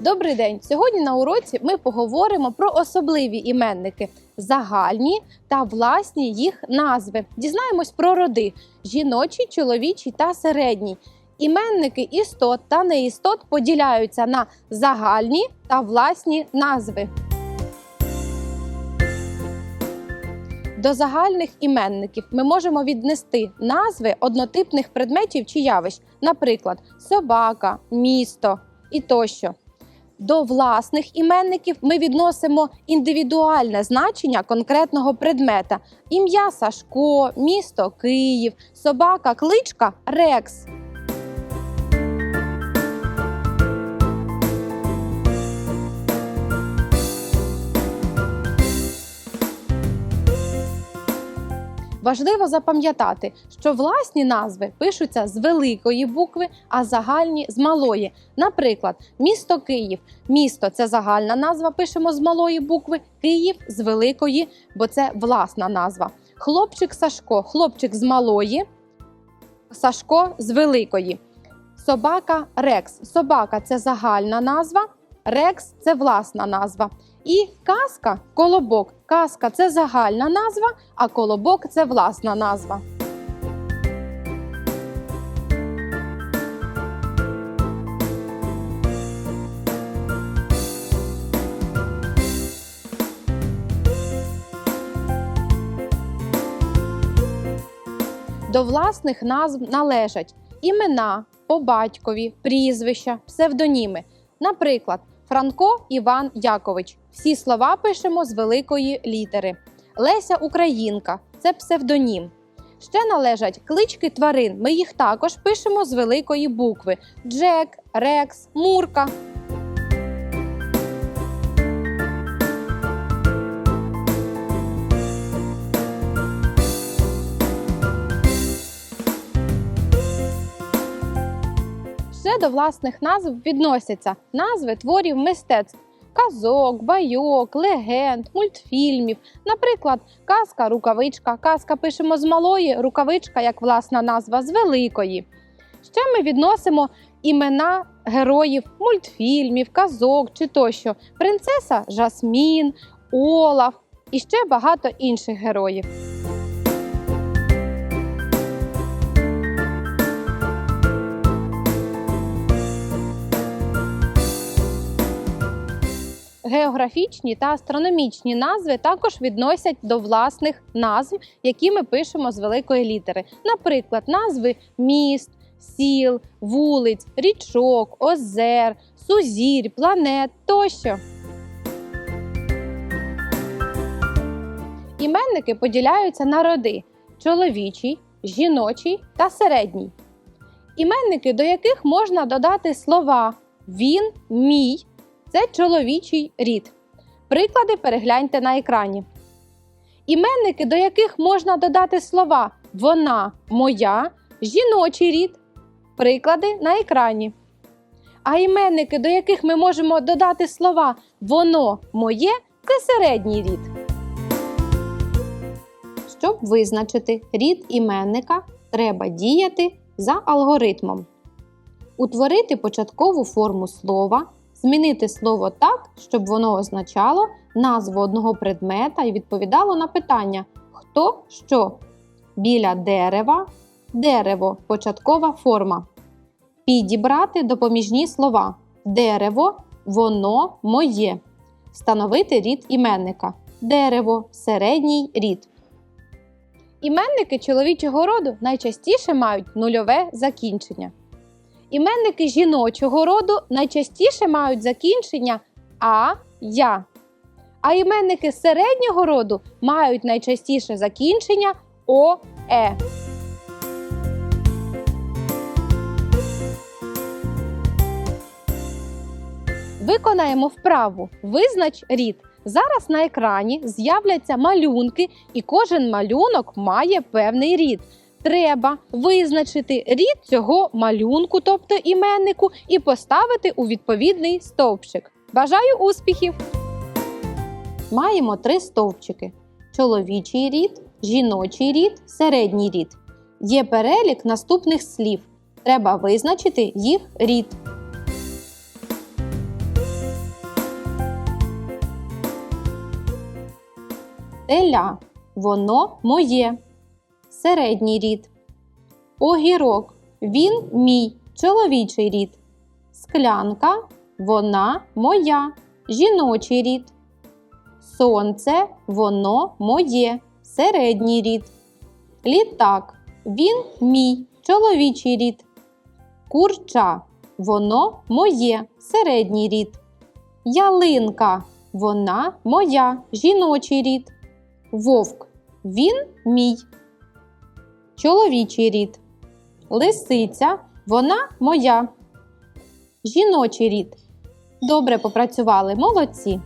Добрий день! Сьогодні на уроці ми поговоримо про особливі іменники, загальні та власні їх назви. Дізнаємось про роди: жіночий, чоловічий та середній. Іменники істот та неістот поділяються на загальні та власні назви. До загальних іменників ми можемо віднести назви однотипних предметів чи явищ, наприклад, собака, місто і тощо. До власних іменників ми відносимо індивідуальне значення конкретного предмета: ім'я Сашко, місто Київ, собака, кличка Рекс. Важливо запам'ятати, що власні назви пишуться з великої букви, а загальні з малої. Наприклад, місто Київ. Місто це загальна назва, пишемо з малої букви, Київ з великої, бо це власна назва. Хлопчик Сашко, хлопчик з малої, Сашко з великої. Собака Рекс. Собака це загальна назва, Рекс це власна назва. І казка колобок. Казка це загальна назва, а колобок це власна назва. До власних назв належать імена по батькові, прізвища, псевдоніми. Наприклад, Франко Іван Якович. Всі слова пишемо з великої літери. Леся Українка це псевдонім. Ще належать клички тварин. Ми їх також пишемо з великої букви: Джек, Рекс, Мурка. Ще до власних назв відносяться назви творів мистецтв, казок, байок, легенд, мультфільмів. Наприклад, казка рукавичка. Казка пишемо з малої, рукавичка як власна назва з великої. Ще ми відносимо імена героїв мультфільмів, казок чи тощо. Принцеса Жасмін, Олаф і ще багато інших героїв. Географічні та астрономічні назви також відносять до власних назв, які ми пишемо з великої літери. Наприклад, назви міст, сіл, вулиць, річок, озер, сузір'я, планет тощо. Іменники поділяються на роди: чоловічий, жіночий та середній. Іменники, до яких можна додати слова він, мій це чоловічий рід. Приклади перегляньте на екрані. Іменники, до яких можна додати слова вона, моя, жіночий рід. Приклади на екрані. А іменники, до яких ми можемо додати слова воно, моє це середній рід. Щоб визначити рід іменника, треба діяти за алгоритмом. Утворити початкову форму слова. Змінити слово так, щоб воно означало назву одного предмета і відповідало на питання хто що. Біля дерева, дерево початкова форма. Підібрати допоміжні слова дерево, воно, моє. Встановити рід іменника. Дерево, середній рід. Іменники чоловічого роду найчастіше мають нульове закінчення. Іменники жіночого роду найчастіше мають закінчення а, я. А іменники середнього роду мають найчастіше закінчення о, е. Виконаємо вправу. Визнач рід. Зараз на екрані з'являться малюнки, і кожен малюнок має певний рід Треба визначити рід цього малюнку, тобто іменнику, і поставити у відповідний стовпчик. Бажаю успіхів! Маємо три стовпчики: чоловічий рід, жіночий рід, середній рід. Є перелік наступних слів. Треба визначити їх рід. Теля. Воно моє. Середній рід. Огірок він мій чоловічий рід. Склянка вона моя жіночий рід. Сонце воно моє середній рід. Літак він мій чоловічий рід. Курча воно моє середній рід. Ялинка вона моя жіночий рід. Вовк він мій чоловічий рід. Лисиця вона моя. Жіночий рід. Добре попрацювали, молодці.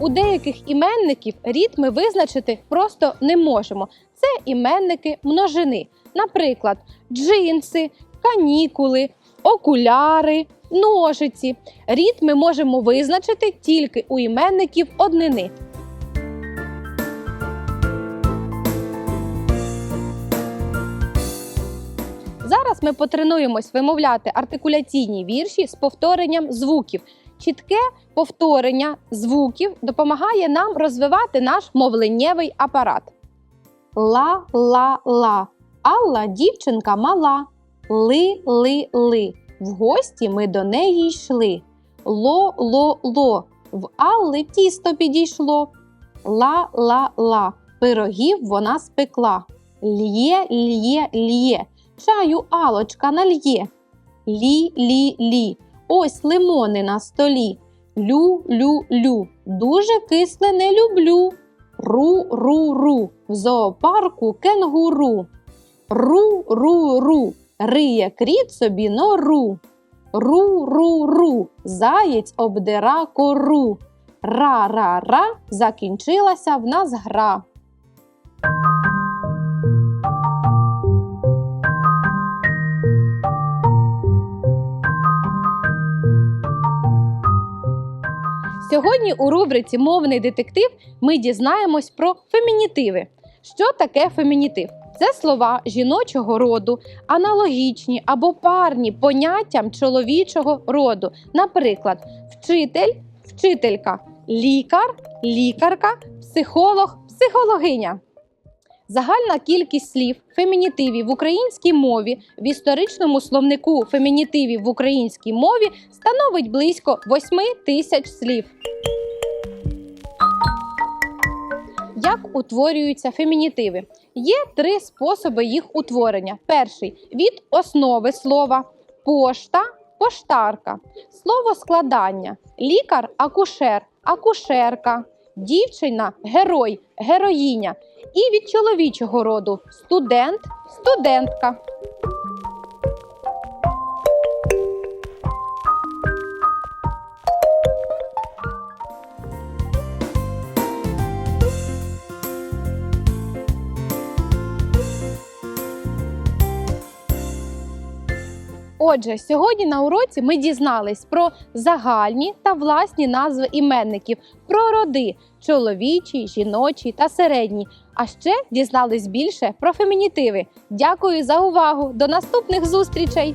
У деяких іменників рід ми визначити просто не можемо. Це іменники множини. Наприклад, джинси, канікули, окуляри, ножиці. Рід ми можемо визначити тільки у іменників однини. Зараз ми потренуємось вимовляти артикуляційні вірші з повторенням звуків. Чітке повторення звуків допомагає нам розвивати наш мовленнєвий апарат. Ла-ла-ла. Алла дівчинка мала. Ли-ли-ли. В гості ми до неї йшли. Ло-ло-ло. В Алли тісто підійшло. Ла-ла-ла. Пирогів вона спекла. Лє, лє, лє. Чаю алочка нальє. Лі-лі-лі. Ось лимони на столі. Лю-лю-лю. Дуже кисле не люблю. Ру-ру-ру. В зоопарку кенгуру. Ру-ру-ру. Риє кріт собі нору. Ру-ру-ру. Заєць обдира кору. Ра-ра-ра. Закінчилася в нас гра. Сьогодні у рубриці Мовний детектив ми дізнаємось про фемінітиви. Що таке фемінітив? Це слова жіночого роду, аналогічні або парні поняттям чоловічого роду. Наприклад, вчитель, вчителька, лікар, лікарка, психолог, психологиня. Загальна кількість слів фемінітивів в українській мові в історичному словнику фемінітивів в українській мові становить близько 8 тисяч слів. Як утворюються фемінітиви? Є три способи їх утворення. Перший від основи слова пошта, поштарка, слово складання, лікар, акушер, акушерка, дівчина, герой, героїня. І від чоловічого роду студент, студентка. Отже, сьогодні на уроці ми дізнались про загальні та власні назви іменників, про роди чоловічі, жіночі та середні. А ще дізнались більше про фемінітиви. Дякую за увагу! До наступних зустрічей!